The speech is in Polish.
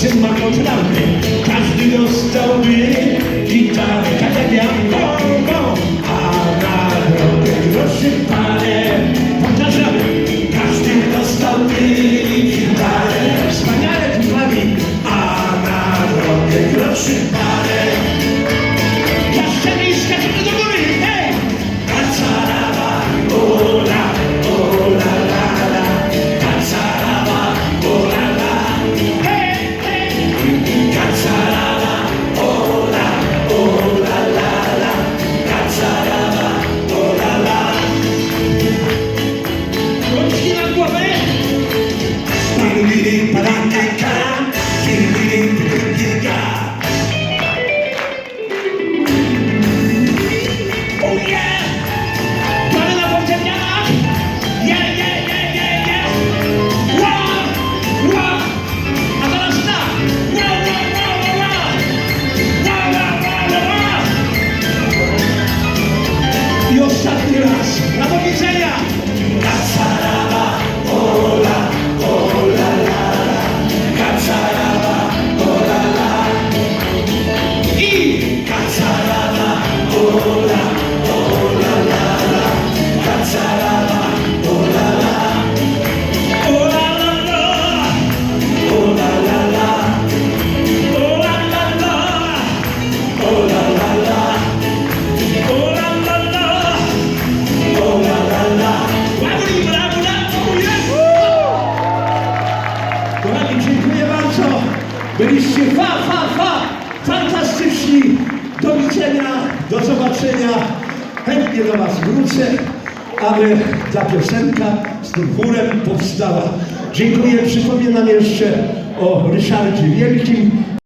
trzyma kontrabę Każdy dostałby gitarę Akademia Bobo A na drogę groszy parę Powtarzamy Każdy dostałby gitarę Wspaniale tu A na drogę groszy parę but I can't count. Kochani, dziękuję bardzo. Byliście fa, fa, fa, fantastyczni. Do widzenia, do zobaczenia. Chętnie do Was wrócę, aby ta piosenka z tym chórem powstała. Dziękuję, przypominam jeszcze o Ryszardzie Wielkim,